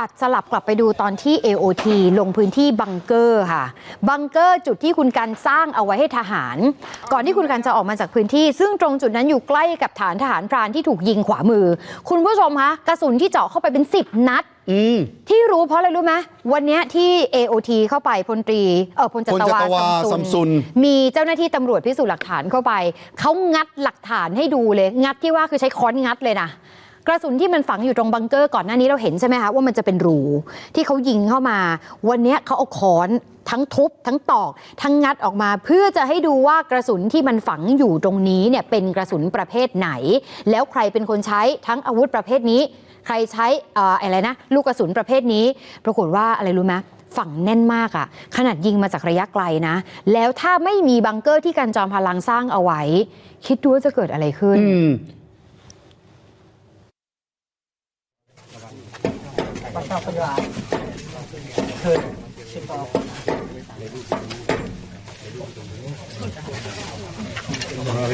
ตัดสลับกลับไปดูตอนที่ AOT ลงพื้นที่บังเกอร์ค่ะ บังเกอร์จุดที่คุณการสร้างเอาไว้ให้ทหาร ก่อนที่คุณการจะออกมาจากพื้นที่ ซึ่งตรงจุดนั้นอยู่ใกล้กับฐานทหารพรานที่ถูกยิงขวามือ คุณผู้ชมคะกระสุนที่เจาะเข้าไปเป็น 10 นัดอืมที่รู้เพราะอะไรรู้ไหมวันเนี้ยที่ AOT เข้าไปพลตรีเออพลจัตวาพลจัตวาซัซัมมซุซุนนมีเจ้าหน้าที่ตำรวจพิสูจน์หลักฐานเข้าไป เขางัดหลักฐานให้ดูเลย งัดที่ว่าคือใช้ค้อนงัดเลยนะ กระสุนที่มันฝังอยู่ตรงบังเกอร์ก่อนหน้านี้เราเห็นใช่ไหมคะว่ามันจะเป็นรูที่เขายิงเข้ามา วันนี้เขาเอาค้อนทั้งทุบทั้งตอก ทั้งงัดออกมาเพื่อจะให้ดูว่ากระสุนที่มันฝังอยู่ตรงนี้เนี่ยเป็นกระสุนประเภทไหน แล้วใครเป็นคนใช้ทั้งอาวุธประเภทนี้ ใครใช้เอ่ออะไรนะลูกกระสุนประเภทนี้ ปรากฏว่าอะไรรู้ไหมฝังแน่นมากอะขนาดยิงมาจากระยะไกลนะ แล้วถ้าไม่มีบังเกอร์ที่การจอมพลังสร้างเอาไว้ คิดดูว่าจะเกิดอะไรขึ้น มาชอบคนร้ายเถิดสิบออกมา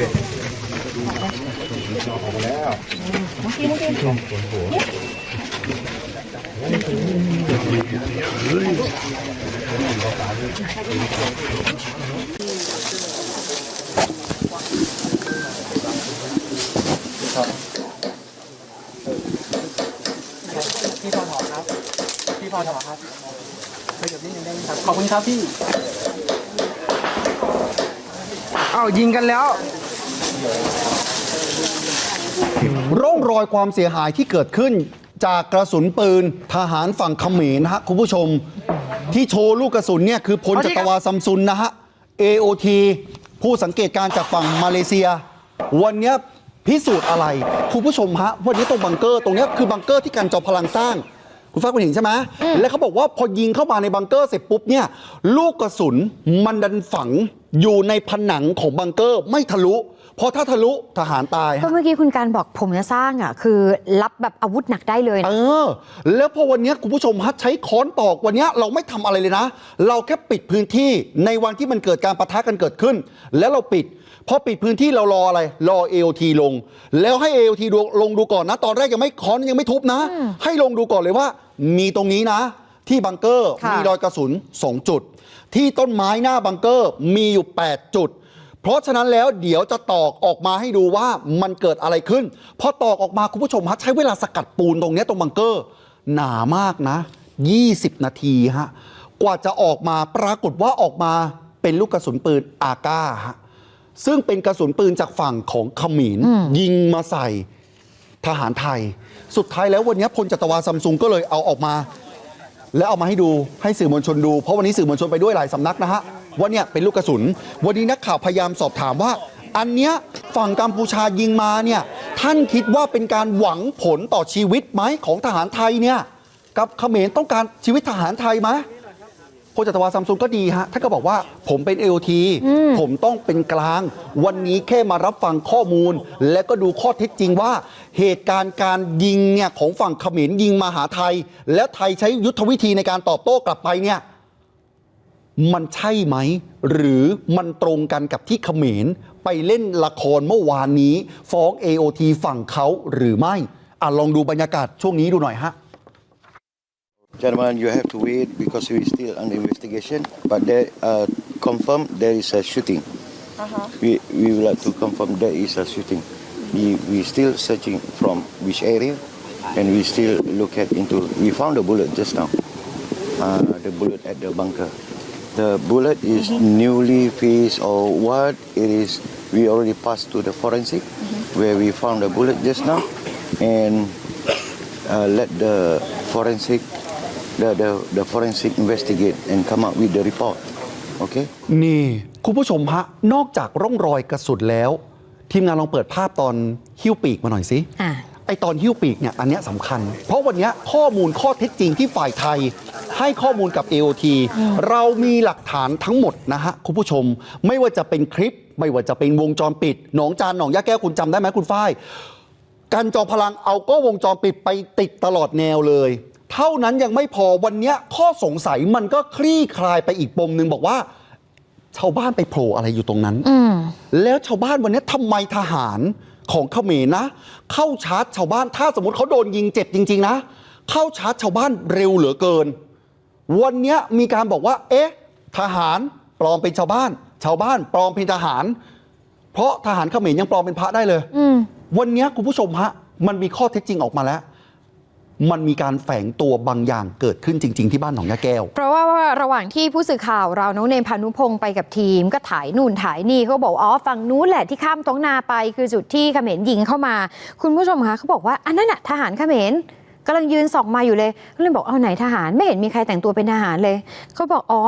แล้วเมื่อกี้เมื่อกี้ลมครับพอถอครับ พี่พ อถอครับขยับนิดนึงได้ไหมครับ ขอบคุณครับพี่ อ้าวยิงกันแล้ว ร่องรอยความเสียหายที่เกิดขึ้น จากกระสุนปืนทหารฝั่งเขมรนะฮะคุณผู้ชม ที่โชว์ลูกกระสุนเนี่ยคือพลจัตวาซัมซุนนะฮะ AOT ผู้สังเกตการณ์จากฝั่งมาเลเซีย วันเนี้ยพิสูจน์อะไร คุณผู้ชมฮะ วันนี้ตรงบังเกอร์ ตรงเนี้ยคือบังเกอร์ที่การจอมพลังสร้าง คุณฟ้าคุณเห็นใช่ไหมแล้วเขาบอกว่าพอยิงเข้ามาในบังเกอร์เสร็จปุ๊บเนี่ยลูกกระสุนมันดันฝังอยู่ในผนังของบังเกอร์ไม่ทะลุ เพราะถ้าทะลุทหารตายฮะก็เมื่อกี้คุณการบอกผมจะสร้างอะคือรับแบบอาวุธหนักได้เลยเอนะอแล้วพอวันเนี้ยคุณผู้ชมฮัทใช้ค้อนตอกวันเนี้ยเราไม่ทำอะไรเลยนะ เราแค่ปิดพื้นที่ในวันที่มันเกิดการประทะกันเกิดขึ้น แล้วเราปิดพอปิดพื้นที่เรารออะไร รอ AOT ลง แล้วให้ AOT ดูลงดูก่อนนะ ตอนแรกยังไม่ค้อนยังไม่ทุบนะ ให้ลงดูก่อนเลยว่า มีตรงนี้นะ ที่บังเกอร์ค่ะมีรอยกระสุน 2 จุด ที่ต้นไม้หน้าบังเกอร์มีอยู่ 8 จุด เพราะฉะนั้นแล้วเดี๋ยวจะตอกออกมาให้ดูว่ามันเกิดอะไรขึ้นพอตอกออกมาคุณผู้ชมฮะใช้เวลาสกัดปูนตรงเนี้ยตรงบังเกอร์ หนามากนะ 20 นาทีฮะกว่าจะออกมาปรากฏว่าออกมาเป็นลูกกระสุนปืนอาก้าฮะซึ่งเป็นกระสุนปืนจากฝั่งของเขมรยิงมาใส่ทหารไทย สุดท้ายแล้ววันนี้พลจัตวาซัมซุงก็เลยเอาออกมา แล้วเอามาให้ดูให้สื่อมวลชนดู เพราะวันนี้สื่อมวลชนไปด้วยหลายสำนักนะฮะ ว่าเนี่ยเป็นลูกกระสุน วันนี้นักข่าวพยายามสอบถามว่า อันเนี้ยฝั่งกัมพูชายิงมาเนี่ยท่านคิดว่าเป็นการหวังผลต่อชีวิตไหมของทหารไทยเนี่ยกับเขมรต้องการชีวิตทหารไทยไหมพลจัตวาซัมซุงก็ดีฮะท่านก็บอกว่าผมเป็น AOT ผมต้องเป็นกลาง วันนี้แค่มารับฟังข้อมูล และก็ดูข้อเท็จจริงว่า เหตุการณ์การยิงเนี่ยของฝั่งเขมรยิงมาหาไทย แล้วไทยใช้ยุทธวิธีในการตอบโต้กลับไปเนี่ย มันใช่ไหม หรือมันตรงกันกับที่เขมร ไปเล่นละครเมื่อวานนี้ ฟ้อง AOT ฝั่งเขาหรือไม่อะลองดูบรรยากาศช่วงนี้ดูหน่อยฮะ Gentlemen, you have to wait because we still under investigation. But there, uh, confirm there is a shooting. We we would like to confirm there is a shooting. We we still searching from which area, and we still look at into. We found the bullet just now. Uh, the bullet at the bunker. The bullet is newly faced or what it is. We already passed to the forensic, where we found the bullet just now, and uh, let the forensic the, the, the forensic investigate and come up with the report. Okay? นี่คุณผู้ชมฮะ นอกจากร่องรอยกระสุนแล้ว ทีมงานลองเปิดภาพตอนหิ้วปีกมาหน่อยสิอะ ไอตอนหิ้วปีกเนี่ยอันเนี้ยสำคัญ เพราะวันเนี้ยข้อมูลข้อเท็จจริงที่ฝ่ายไทย ให้ข้อมูลกับ AOT เรามีหลักฐานทั้งหมดนะฮะคุณผู้ชม ไม่ว่าจะเป็นคลิป ไม่ว่าจะเป็นวงจรปิด หนองจานหนองยาแก้วคุณจำได้ไหมคุณฝ้ายการจอพลังเอาก็วงจรปิดไปติดตลอดแนวเลย เท่านั้นยังไม่พอวันเนี้ยข้อสงสัยมันก็คลี่คลายไปอีกปมหนึ่งบอกว่า ชาวบ้านไปโผล่อะไรอยู่ตรงนั้นแล้วชาวบ้านวันนี้ทำไมทหาร ของเขมรนะ เข้าชาร์จชาวบ้านถ้าสมมติเขาโดนยิงเจ็บจริง ๆ นะ เข้าชาร์จชาวบ้านเร็วเหลือเกิน วันเนี้ยมีการบอกว่า เอ๊ะ ทหารปลอมเป็นชาวบ้าน ชาวบ้านปลอมเป็นทหาร เพราะทหารเขมรยังปลอมเป็นพระได้เลยอืมวันเนี้ยคุณผู้ชมฮะมันมีข้อเท็จจริงออกมาแล้ว มันมีการแฝงตัวบางอย่างเกิดขึ้นจริง ๆ ที่บ้านหนองยาแก้ว เพราะว่าระหว่างที่ผู้สื่อข่าวเราน้องเนมพานุพงศ์ไปกับทีม ก็ถ่ายนู่นถ่ายนี่เขาบอกอ๋อฝั่งนู้นแหละที่ข้ามท้องนาไป คือจุดที่เขมรยิงเข้ามา คุณผู้ชมคะเขาบอกว่าอันนั้นน่ะทหารเขมรกำลังยืนส่องมาอยู่เลยก็เลยบอกเอาไหนทหารไม่เห็นมีใครแต่งตัวเป็นทหารเลยเขาบอกอ๋อ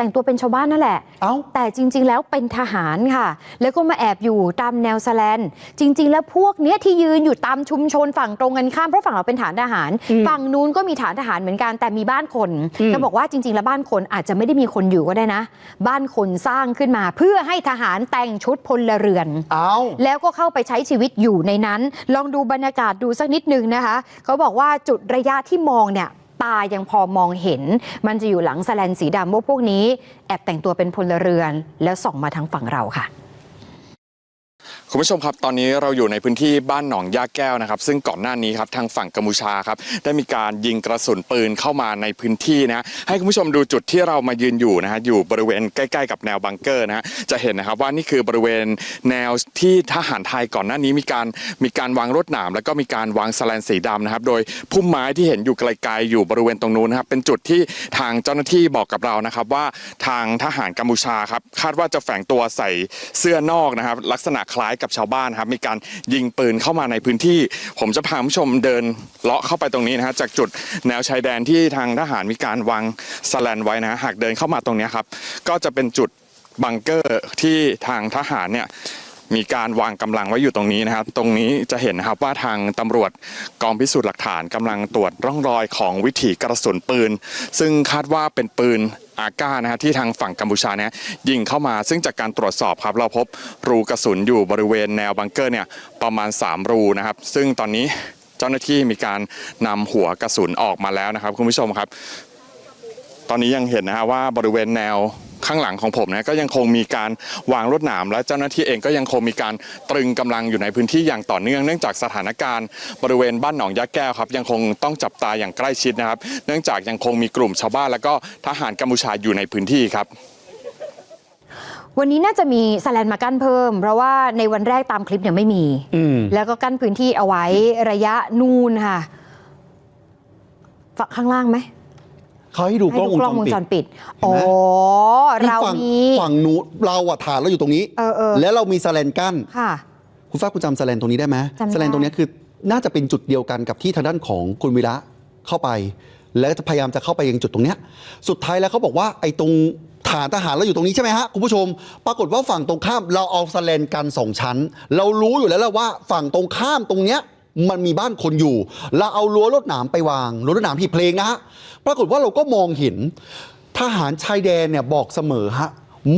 แต่งตัวเป็นชาวบ้านนั่นแหละ เอ้า แต่จริง ๆ แล้วเป็นทหารค่ะ แล้วก็มาแอบอยู่ตามแนวสแลน จริง ๆ แล้วพวกเนี้ยที่ยืนอยู่ตามชุมชนฝั่งตรงกันข้ามเพราะฝั่งเราเป็นฐานทหารฝั่งนู้นก็มีฐานทหารเหมือนกันแต่มีบ้านคนอืม จะบอกว่าจริง ๆ แล้วบ้านคนอาจจะไม่ได้มีคนอยู่ก็ได้นะ บ้านคนสร้างขึ้นมาเพื่อให้ทหารแต่งชุดพลเรือน เอ้า แล้วก็เข้าไปใช้ชีวิตอยู่ในนั้น ลองดูบรรยากาศดูสักนิดนึงนะคะ เขาบอกว่าจุดระยะที่มองเนี่ย ตายังพอมองเห็น มันจะอยู่หลังแสลนสีดำว่าพวกนี้ แอบแต่งตัวเป็นพลเรือนแล้วส่องมาทางฝั่งเราค่ะคุณผู้ชมครับตอนนี้เราอยู่ในพื้นที่บ้านหนองย่าแก้วนะครับ ซึ่งก่อนหน้านี้ครับทางฝั่งกัมพูชาครับได้มีการยิงกระสุนปืนเข้ามาในพื้นที่นะให้คุณผู้ชมดูจุดที่เรามายืนอยู่นะฮะอยู่บริเวณใกล้ๆกับแนวบังเกอร์นะฮะจะเห็นนะครับว่านี่คือบริเวณแนวที่ทหารไทยก่อนหน้านี้มีการมีการวางรถหนาม แล้วก็มีการวางสแลนสีดำนะครับ โดยพุ่มไม้ที่เห็นอยู่ไกลๆอยู่บริเวณตรงนู้นนะครับเป็นจุดที่ทางเจ้าหน้าที่บอกกับเรานะครับว่าทางทหารกัมพูชาครับคาดว่าจะแฝงตัวใส่เสื้อนอกนะครับลักษณะคล้ายกับชาวบ้านครับมีการยิงปืนเข้ามาในพื้นที่ ผมจะพาคุณผู้ชมเดินเลาะเข้าไปตรงนี้นะฮะจากจุดแนวชายแดนที่ทางทหารมีการวางสแลนไว้นะหากเดินเข้ามาตรงนี้ครับก็จะเป็นจุดบังเกอร์ที่ทางทหารเนี่ยมีการวางกำลังไว้อยู่ตรงนี้นะครับ ตรงนี้จะเห็นนะครับว่าทางตำรวจกองพิสูจน์หลักฐานกำลังตรวจร่องรอยของวิถีกระสุนปืน ซึ่งคาดว่าเป็นปืน อาก้านะฮะที่ทางฝั่งกัมพูชาเนี่ยยิงเข้ามา ซึ่งจากการตรวจสอบครับเราพบรูกระสุนอยู่บริเวณแนวบังเกอร์เนี่ยประมาณ 3 รูนะครับ ซึ่งตอนนี้เจ้าหน้าที่มีการนำหัวกระสุนออกมาแล้วนะครับคุณผู้ชมครับ ตอนนี้ยังเห็นนะฮะว่าบริเวณแนว ข้างหลังของผมนะก็ยังคงมีการวางรถหนามและเจ้าหน้าที่เองก็ยังคงมีการตรึงกำลังอยู่ในพื้นที่อย่างต่อเนื่องเนื่องจากสถานการณ์บริเวณบ้านหนองยะแก้วครับยังคงต้องจับตาอย่างใกล้ชิดนะครับ เนื่องจากยังคงมีกลุ่มชาวบ้าน และก็ทหารกัมพูชาอยู่ในพื้นที่ครับวันนี้น่าจะมีสแลนมากั้นเพิ่ม เพราะว่าในวันแรกตามคลิปเนี่ยไม่มีอืมแล้วก็กั้นพื้นที่เอาไว้ระยะนูนค่ะ ฝั่งข้างล่างไหม เขาให้ดูกล้องวงกล้องวงจจรรปิด ปิด อ๋อเราฝั่งมี ฝั่งนู้นเราอะฐานเราอยู่ตรงนี้ เออเออ แล้วเรามีสแลนกั้น ค่ะ คุณฟ้าคุณจำสแลนตรงนี้ได้ไหมจำได้ สแลนตรงนี้คือน่าจะเป็นจุดเดียวกันกับที่ทางด้านของคุณวีระเข้าไป แล้วจะพยายามจะเข้าไปยังจุดตรงเนี้ยสุดท้ายแล้วเขาบอกว่าไอ้ตรงฐานทหารเราอยู่ตรงนี้ใช่ไหมฮะคุณผู้ชม ปรากฏว่าฝั่งตรงข้ามเราเอาสแลนกันสองชั้น เรารู้อยู่แล้วแหละว่าฝั่งตรงข้ามตรงเนี้ย มันมีบ้านคนอยู่ เราเอารั้วรถหนามไปวางรั้วรถหนามหีบเพลงนะฮะปรากฏว่าเราก็มองเห็น ทหารชายแดนเนี่ยบอกเสมอฮะ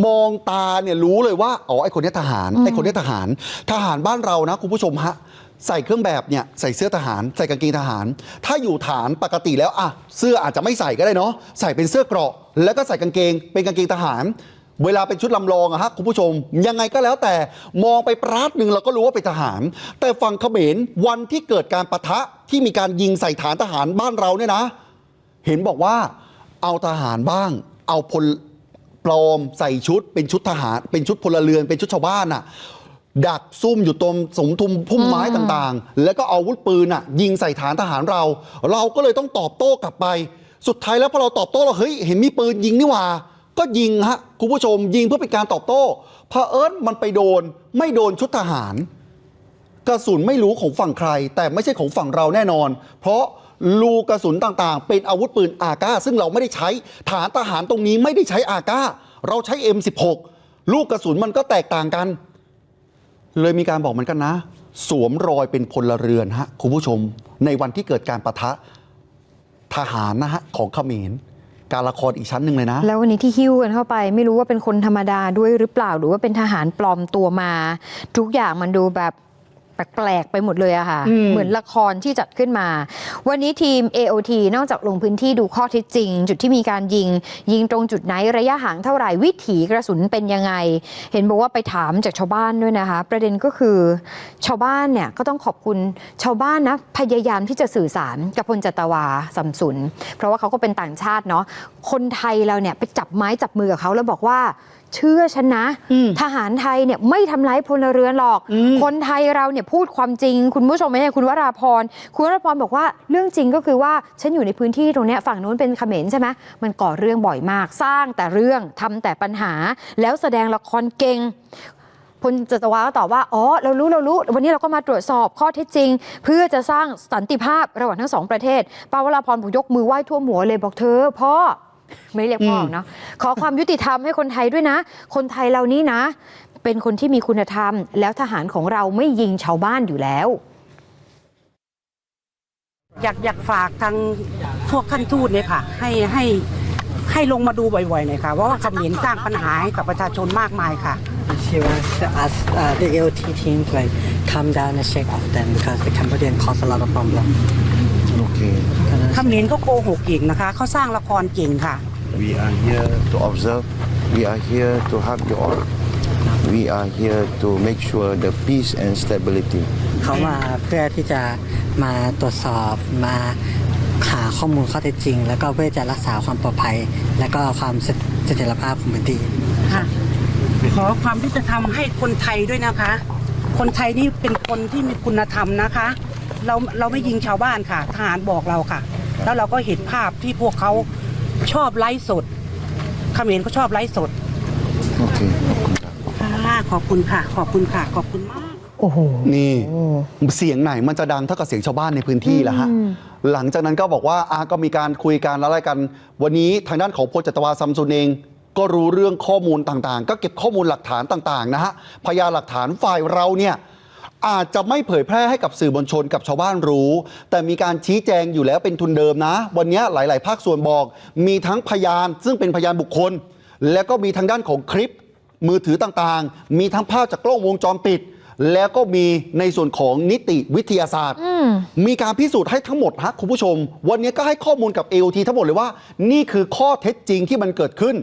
มองตาเนี่ยรู้เลยว่าอ๋อไอคนเนี้ยทหารไอคนเนี้ยทหาร ทหารบ้านเรานะคุณผู้ชมฮะใส่เครื่องแบบเนี่ยใส่เสื้อทหาร ใส่กางเกงทหาร ถ้าอยู่ฐานปกติแล้วอะเสื้ออาจจะไม่ใส่ก็ได้เนาะใส่เป็นเสื้อเกราะ แล้วก็ใส่กางเกงเป็นกางเกงทหาร เวลาเป็นชุดลำลองอะฮะคุณผู้ชม ยังไงก็แล้วแต่มองไปปราดหนึ่งเราก็รู้ว่าเป็นทหาร แต่ฝั่งเขมรวันที่เกิดการปะทะที่มีการยิงใส่ฐานทหารบ้านเราเนี่ยนะ เห็นบอกว่าเอาทหารบ้าง เอาพลปลอมใส่ชุด เป็นชุดทหาร เป็นชุดพลเรือนเป็นชุดชาวบ้านน่ะดักซุ่มอยู่ตรงสมทุมพุ่มไม้ต่างๆ แล้วก็เอาอาวุธปืนน่ะยิงใส่ฐานทหารเรา เราก็เลยต้องตอบโต้กลับไป สุดท้ายแล้วพอเราตอบโต้เราเฮ้ยเห็นมีปืนยิงนี่หว่า ก็ยิงฮะคุณผู้ชมยิงเพื่อเป็นการตอบโต้เผอิญมันไปโดนไม่โดนชุดทหาร กระสุนไม่รู้ของฝั่งใคร แต่ไม่ใช่ของฝั่งเราแน่นอน เพราะรูกระสุนต่างๆ เป็นอาวุธปืนอาก้า ซึ่งเราไม่ได้ใช้ฐานทหารตรงนี้ไม่ได้ใช้อาก้า เราใช้ M16 ลูกกระสุนมันก็แตกต่างกัน เลยมีการบอกเหมือนกันนะ สวมรอยเป็นพลเรือนฮะคุณผู้ชม ในวันที่เกิดการประทะทหารนะฮะของเขมร การละครอีกชั้นหนึ่งเลยนะ แล้ววันนี้ที่หิ้วกันเข้าไป ไม่รู้ว่าเป็นคนธรรมดาด้วยหรือเปล่าหรือว่าเป็นทหารปลอมตัวมา ทุกอย่างมันดูแบบ ปลกๆไปหมดเลยอะค่ะอืมเหมือนละครที่จัดขึ้นมา วันนี้ทีม AOT นอกจากลงพื้นที่ดูข้อเท็จจริง จุดที่มีการยิง ยิงตรงจุดไหนระยะห่างเท่าไหร่วิถีกระสุนเป็นยังไง เห็นบอกว่าไปถามจากชาวบ้านด้วยนะคะ ประเด็นก็คือ ชาวบ้านเนี่ยก็ต้องขอบคุณชาวบ้านนะพยายามที่จะสื่อสารกับพลจัตวาสัมสุน เพราะว่าเขาก็เป็นต่างชาติเนาะคนไทยเราเนี่ยไปจับไม้จับมือกับเขาแล้วบอกว่า เชื่อฉันนะอืมทหารไทยเนี่ยไม่ทำร้ายพลเรือนหรอกอืมคนไทยเราเนี่ยพูดความจริง คุณผู้ชมไหมเนี่ยคุณวราพร คุณวราพรบอกว่าเรื่องจริงก็คือว่าฉันอยู่ในพื้นที่ตรงเนี้ยฝั่งนู้นเป็นเขมรใช่ไหมมันก่อเรื่องบ่อยมาก สร้างแต่เรื่องทำแต่ปัญหา แล้วแสดงละครเก่งพลจตวาก็ตอบว่า อ๋อ เรารู้ เรารู้ วันนี้เราก็มาตรวจสอบข้อเท็จจริง เพื่อจะสร้างสันติภาพระหว่างทั้งสองประเทศ ปาวราพรบอกยกมือไหว้ทั่วหัวเลยบอกเธอพ่อ ไม่เรียกพ่อหรอกเนาะขอความยุติธรรมให้คนไทยด้วยนะ คนไทยเรานี้นะ เป็นคนที่มีคุณธรรม แล้วทหารของเราไม่ยิงชาวบ้านอยู่แล้วอยากอยากฝากทางพวกท่านทูตเนี่ยค่ะ ให้ให้ให้ลงมาดูบ่อยๆหน่อยค่ะเพราะว่าเขมรสร้างปัญหาให้กับประชาชนมากมายค่ะ She wants to ask uh, the AOT team to like come down and shake off them because the Cambodian cause a lot of problem. Okay. เขมรก็โกหกเก่งนะคะเขาสร้างละครเก่งค่ะ We are here to observe. We are here to help you all. We are here to make sure the peace and stability. เขามาเพื่อที่จะมาตรวจสอบมาหาข้อมูลข้อเท็จจริง แล้วก็เพื่อจะรักษาความปลอดภัย และก็ความเสเสถียรภาพของพื้นที่ค่ะขอความยุติธรรมให้คนไทยด้วยนะคะ คนไทยนี่เป็นคนที่มีคุณธรรมนะคะ เราเราไม่ยิงชาวบ้านค่ะทหารบอกเราค่ะ แล้วเราก็เห็นภาพที่พวกเขาชอบไลฟ์สดเขมรก็ชอบไลฟ์สด Okay. ค่ะขอบคุณค่ะ ขอบคุณค่ะ ขอบคุณมาก โอ้โห นี่เสียงไหนมันจะดังเท่ากับเสียงชาวบ้านในพื้นที่แล้วฮะ หลังจากนั้นก็บอกว่าอาก็มีการคุยกันแล้วอะไรกัน วันนี้ทางด้านของพลจัตวาซัมซุนเอง ก็รู้เรื่องข้อมูลต่างๆ ก็เก็บข้อมูลหลักฐานต่างๆนะฮะ พยานหลักฐานฝ่ายเราเนี่ย อาจจะไม่เผยแพร่ให้กับสื่อมวลชนกับชาวบ้านรู้ แต่มีการชี้แจงอยู่แล้วเป็นทุนเดิมนะ วันนี้หลาย ๆ ภาคส่วนบอก มีทั้งพยาน ซึ่งเป็นพยานบุคคล แล้วก็มีทางด้านของคลิป มือถือต่าง ๆ มีทั้งภาพจากกล้องวงจรปิด แล้วก็มีในส่วนของนิติวิทยาศาสตร์ มีการพิสูจน์ให้ทั้งหมดฮะคุณผู้ชม วันนี้ก็ให้ข้อมูลกับ AOT ทั้งหมดเลยว่า นี่คือข้อเท็จจริงที่มันเกิดขึ้น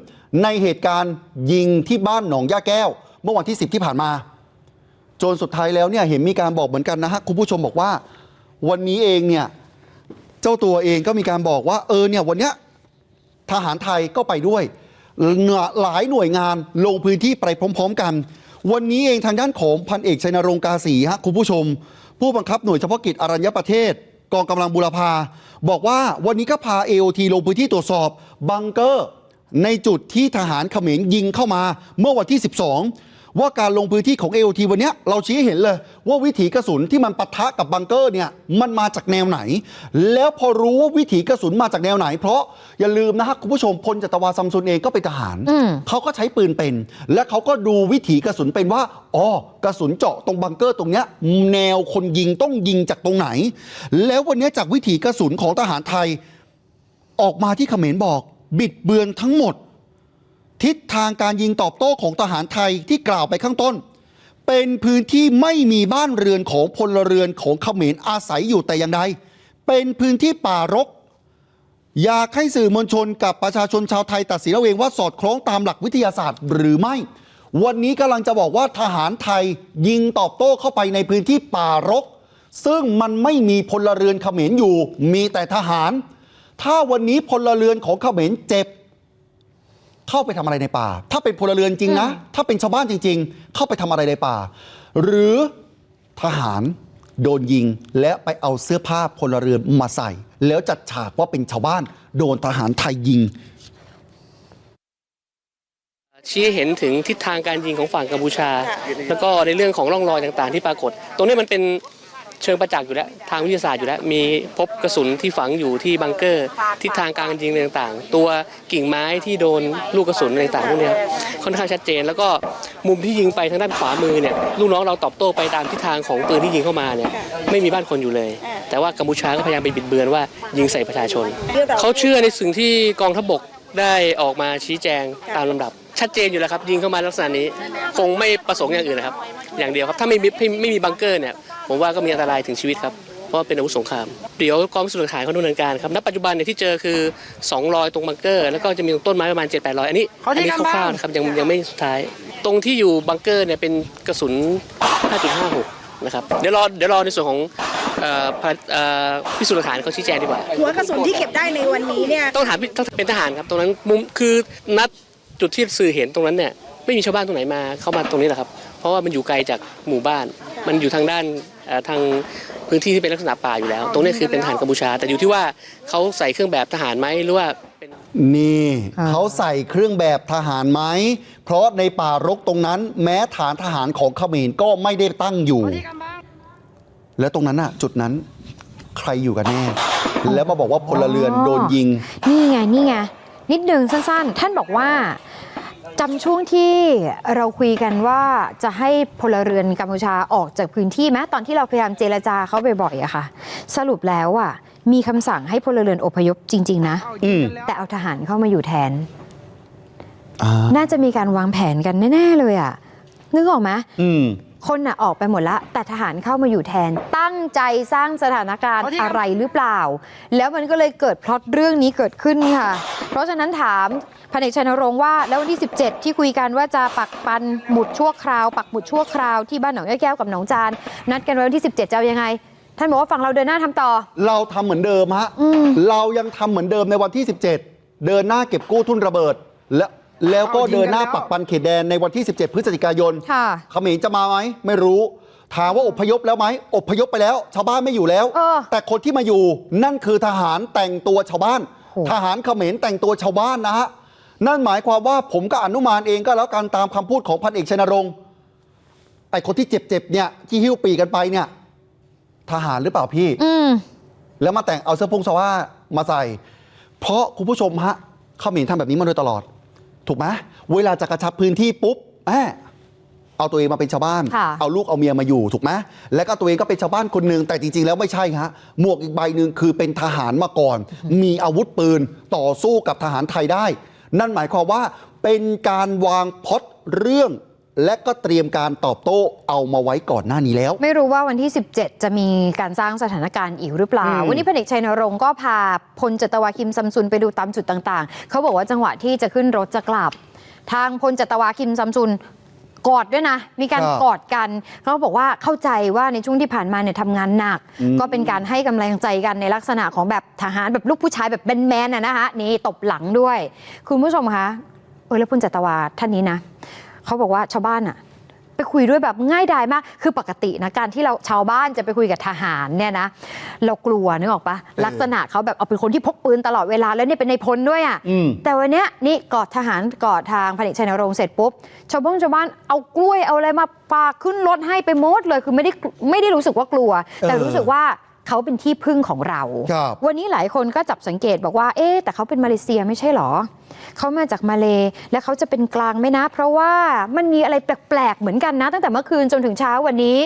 ในเหตุการณ์ยิงที่บ้านหนองย่าแก้ว เมื่อวันที่ 10 ที่ผ่านมา จนสุดท้ายแล้วเนี่ยเห็นมีการบอกเหมือนกันนะฮะคุณผู้ชมบอกว่า วันนี้เองเนี่ยเจ้าตัวเองก็มีการบอกว่า เออเนี่ยวันเนี้ยทหารไทยก็ไปด้วย หลายหน่วยงานลงพื้นที่ไปพร้อม ๆ กัน วันนี้เองทางด้านของพันเอกชัยนรงค์กาสีฮะคุณผู้ชม ผู้บังคับหน่วยเฉพาะกิจอรัญญประเทศ กองกำลังบุรพา บอกว่าวันนี้ก็พา AOT ลงพื้นที่ตรวจสอบบังเกอร์ ในจุดที่ทหารเขมรยิงเข้ามาเมื่อวันที่ 12 ว่าการลงพื้นที่ของ AOT วันเนี้ยเราชี้ให้เห็นเลย ว่าวิถีกระสุนที่มันปะทะกับบังเกอร์เนี่ยมันมาจากแนวไหน แล้วพอรู้ว่าวิถีกระสุนมาจากแนวไหน เพราะอย่าลืมนะฮะคุณผู้ชมพลจัตวาซัมซุนเองก็เป็นทหารอืมเขาก็ใช้ปืนเป็น และเขาก็ดูวิถีกระสุนเป็นว่าอ๋อกระสุนเจาะตรงบังเกอร์ตรงเนี้ยแนวคนยิงต้องยิงจากตรงไหน แล้ววันเนี้ยจากวิถีกระสุนของทหารไทย ออกมาที่เขมรบอก บิดเบือนทั้งหมด ทิศทางการยิงตอบโต้ของทหารไทยที่กล่าวไปข้างต้น เป็นพื้นที่ไม่มีบ้านเรือนของพลเรือนของเขมรอาศัยอยู่แต่อย่างใดเป็นพื้นที่ป่ารก อยากให้สื่อมวลชนกับประชาชนชาวไทยตัดสินเอาเองว่าสอดคล้องตามหลักวิทยาศาสตร์หรือไม่ วันนี้กำลังจะบอกว่าทหารไทยยิงตอบโต้เข้าไปในพื้นที่ป่ารก ซึ่งมันไม่มีพลเรือนเขมรอยู่ มีแต่ทหาร ถ้าวันนี้พลเรือนของเขมรเจ็บ เข้าไปทำอะไรในป่า ถ้าเป็นพลเรือนจริงนะ ถ้าเป็นชาวบ้านจริง ๆ เข้าไปทำอะไรในป่า หรือทหารโดนยิงและไปเอาเสื้อผ้าพลเรือนมาใส่ แล้วจัดฉากว่าเป็นชาวบ้าน โดนทหารไทยยิง ชี้ให้เห็นถึงทิศทางการยิงของฝั่งกัมพูชา แล้วก็ในเรื่องของร่องรอยต่างๆ ที่ปรากฏ ตรงนี้มันเป็น เชิงประจักษ์อยู่แล้วทางวิทยาศาสตร์อยู่แล้ว มีพบกระสุนที่ฝังอยู่ที่บังเกอร์ทิศทางการยิงต่างๆ ตัวกิ่งไม้ที่โดนลูกกระสุนต่างๆพวกนี้ค่อนข้างชัดเจน แล้วก็มุมที่ยิงไปทางด้านขวามือเนี่ยลูกน้องเราตอบโต้ไปตามทิศทางของปืนที่ยิงเข้ามาเนี่ยไม่มีบ้านคนอยู่เลย แต่ว่ากัมพูชาก็พยายามไปบิดเบือนว่ายิงใส่ประชาชนเขาเชื่อในสิ่งที่กองทัพบกได้ออกมาชี้แจงตามลำดับ ชัดเจนอยู่แล้วครับ ยิงเข้ามาลักษณะนี้ คงไม่ประสงค์อย่างอื่นนะครับ อย่างเดียวครับ ถ้าไม่มีไม่ไม่มีบังเกอร์เนี่ย ผมว่าก็มีอันตรายถึงชีวิตครับ เพราะว่าเป็นอาวุธสงคราม เดี๋ยวกองพิสูจน์หลักฐานเขาดำเนินการครับ ณ ปัจจุบันเนี่ยที่เจอคือ 2 รอยตรงบังเกอร์ แล้วก็จะมีตรงต้นไม้ประมาณ 7 8 0 0 อันนี้ขออันที่นี้กันบ้างคร่าวๆนะครับยังยังไม่สุดท้าย ตรงที่อยู่บังเกอร์เนี่ยเป็นกระสุน 5.56 นะครับ เดี๋ยวรอเดี๋ยวรอในส่วนของเอ่อพะเอ่อพิสูจน์หลักฐานเขาชี้แจงดีกว่า หัวกระสุนที่เก็บได้ในวันนี้เนี่ย ต้องถามต้องเป็นทหารครับ ตรงนั้นมุมคือนัดจุดที่สื่อเห็นตรงนั้นเนี่ยไม่มีชาวบ้านตรงไหนมาเข้ามาตรงนี้หรอกครับ เพราะว่ามันอยู่ไกลจากหมู่บ้าน มันอยู่ทางด้านเอ่อทางพื้นที่ที่เป็นลักษณะป่าอยู่แล้ว ตรงนี้คือเป็นทหารกัมพูชา แต่อยู่ที่ว่าเขาใส่เครื่องแบบทหารไหมหรือว่าเป็นนี่อ่าเขาใส่เครื่องแบบทหารไหม เพราะในป่ารกตรงนั้น แม้ฐานทหารของเขมรก็ไม่ได้ตั้งอยู่ แล้วตรงนั้นน่ะจุดนั้นใครอยู่กันแน่ แล้วมาบอกว่าพลเรือนโดนยิง นี่ไงนี่ไงนิดนึงสั้นๆ ท่านบอกว่า จำช่วงที่เราคุยกันว่าจะให้พลเรือนกัมพูชาออกจากพื้นที่ไหมตอนที่เราพยายามเจรจาเขาบ่อยๆอะค่ะ สรุปแล้วอะมีคำสั่งให้พลเรือนอพยพจริง ๆ นะ อืมแต่เอาทหารเข้ามาอยู่แทน อ่าน่าจะมีการวางแผนกันแน่ๆเลยอะนึกออกไหมอืม คนน่ะออกไปหมดละแต่ทหารเข้ามาอยู่แทน ตั้งใจสร้างสถานการณ์อะไรหรือเปล่า แล้วมันก็เลยเกิดพล็อตเรื่องนี้เกิดขึ้นค่ะ เพราะฉะนั้นถาม พันเอกชัยนรงค์ว่าแล้ววันที่ 17 ที่คุยกันว่าจะปักปันหมุดชั่วคราว ปักหมุดชั่วคราวที่บ้านหนองยะแก้วกับหนองจานนัดกันไว้วันที่ 17 จะเอายังไง ท่านบอกว่าฝั่งเราเดินหน้าทำต่อ เราทำเหมือนเดิมฮะอืมเรายังทำเหมือนเดิมในวันที่ 17 เดินหน้าเก็บกู้ทุนระเบิด และแล้วก็เดินหน้าปักปันเขตแดนในวันที่ 17 พฤศจิกายนค่ะเขมรจะมาไหมไม่รู้ถามว่าอพยพแล้วไหมอพยพไปแล้ว ชาวบ้านไม่อยู่แล้วเออแต่คนที่มาอยู่นั่นคือทหารแต่งตัวชาวบ้านโหทหารเขมรแต่งตัวชาวบ้านนะฮะ นั่นหมายความว่าผมก็อนุมานเองก็แล้วกันตามคำพูดของพันเอกชัยนรงค์ไอ้คนที่เจ็บๆเนี่ยที่หิ้วปีกกันไปเนี่ย ทหารหรือเปล่าพี่ อืม แล้วมาแต่งเอาเสื้อพงเสื้อผ้ามาใส่ เพราะคุณผู้ชมฮะเขมรทำแบบนี้มาโดยตลอด ถูกไหมเวลาจะกระชับพื้นที่ปุ๊บแอบเอาตัวเองมาเป็นชาวบ้าน ค่ะ เอาลูกเอาเมียมาอยู่ถูกไหมแล้วก็ตัวเองก็เป็นชาวบ้านคนหนึ่งแต่จริง ๆ แล้วไม่ใช่ฮะหมวกอีกใบหนึ่งคือเป็นทหารมาก่อน มีอาวุธปืนต่อสู้กับทหารไทยได้ นั่นหมายความว่าเป็นการวางพล็อดเรื่องและก็เตรียมการตอบโต้เอามาไว้ก่อนหน้านี้แล้ว ไม่รู้ว่าวันที่ 17 จะมีการสร้างสถานการณ์อีกหรือเปล่าอืมวันนี้พลเอกชัยนรงค์ก็พาพลจตวาคิมซัมซุนไปดูตามจุดต่างๆ เขาบอกว่าจังหวะที่จะขึ้นรถจะกลับ ทางพลจตวาคิมซัมซุน กอดด้วยนะ มีการครับกอดกันเขาบอกว่าเข้าใจว่าในช่วงที่ผ่านมาเนี่ยทำงานหนักอืมก็เป็นการให้กำลังใจกันในลักษณะของแบบทหารแบบลูกผู้ชายแบบแมนๆน่ะนะคะนี่ตบหลังด้วย คุณผู้ชมคะเออแล้วพลจตวาท่านนี้นะเขาบอกว่าชาวบ้านอะ ไปคุยด้วยแบบง่ายดายมาก คือปกตินะการที่เราชาวบ้านจะไปคุยกับทหารเนี่ยนะเรากลัวนึกออกปะลักษณะเขาแบบเอาเป็นคนที่พกปืนตลอดเวลาแล้วเนี่ยเป็นในพลด้วยอะ่ะอืมแต่วันเนี้ยนี่กอดทหารกอดทางพันเอกชัยนรงค์เสร็จปุ๊บชาวบ้านชาวบ้านเอากล้วยเอาอะไรมาฝากขึ้นรถให้ไปหมดเลยคือไม่ได้ไม่ได้รู้สึกว่ากลัว แต่รู้สึกว่า เขาเป็นที่พึ่งของเรา ครับวันนี้หลายคนก็จับสังเกตบอกว่า เอ๊ะแต่เขาเป็นมาเลเซียไม่ใช่หรอ เขามาจากมาเลและเขาจะเป็นกลางไหมนะ เพราะว่ามันมีอะไรแปลกๆเหมือนกันนะ ตั้งแต่เมื่อคืนจนถึงเช้าวันนี้